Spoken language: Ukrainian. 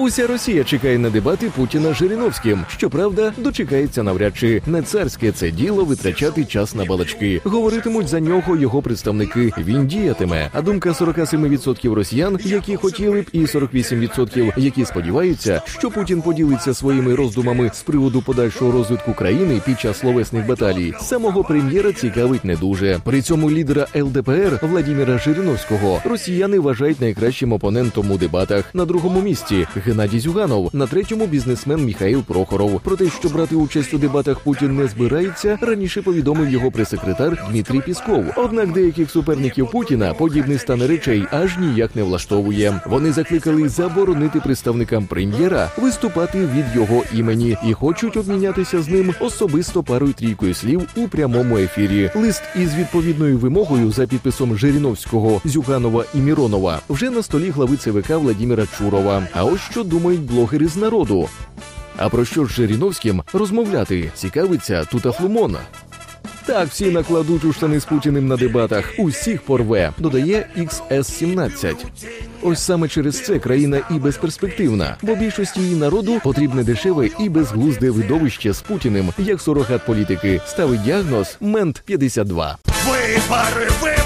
Уся Росія чекає на дебати Путіна з Жириновським. Щоправда, дочекається навряд чи не царське це діло витрачати час на балачки. Говоритимуть за нього його представники. Він діятиме. А думка 47% росіян, які хотіли б, і 48%, які сподіваються, що Путін поділиться своїми роздумами з приводу подальшого розвитку країни під час словесних баталій. Самого прем'єра цікавить не дуже. При цьому лідера ЛДПР Владіміра Жириновського росіяни вважають найкращим опонентом у дебатах. На другому місці Геннадій Зюганов, на третьому бізнесмен Міхаїл Прохоров. Про те, що брати участь у дебатах Путін не збирається, раніше повідомив його прес-секретар Дмитрій Пісков. Однак деяких суперників Путіна подібний стан речей аж ніяк не влаштовує. Вони закликали заборонити представникам прем'єра виступати від його імені і хочуть обмінятися з ним особисто парою трійкою слів у прямому ефірі. Лист із відповідною вимогою за підписом Жириновського, Зюганова і Міронова вже на столі глави ЦВК Владіміра Чурова. А ось що думають блогери з народу. А про що з Жириновським розмовляти? Цікавиться Тутафлумона. Так, всі накладуть у штани з Путіним на дебатах. Усіх порве, додає XS17. Ось саме через це країна і безперспективна, бо більшості її народу потрібне дешеве і безглузде видовище з Путіним, як сурогат політики. Ставить діагноз Мент 52. Вибори, вибори.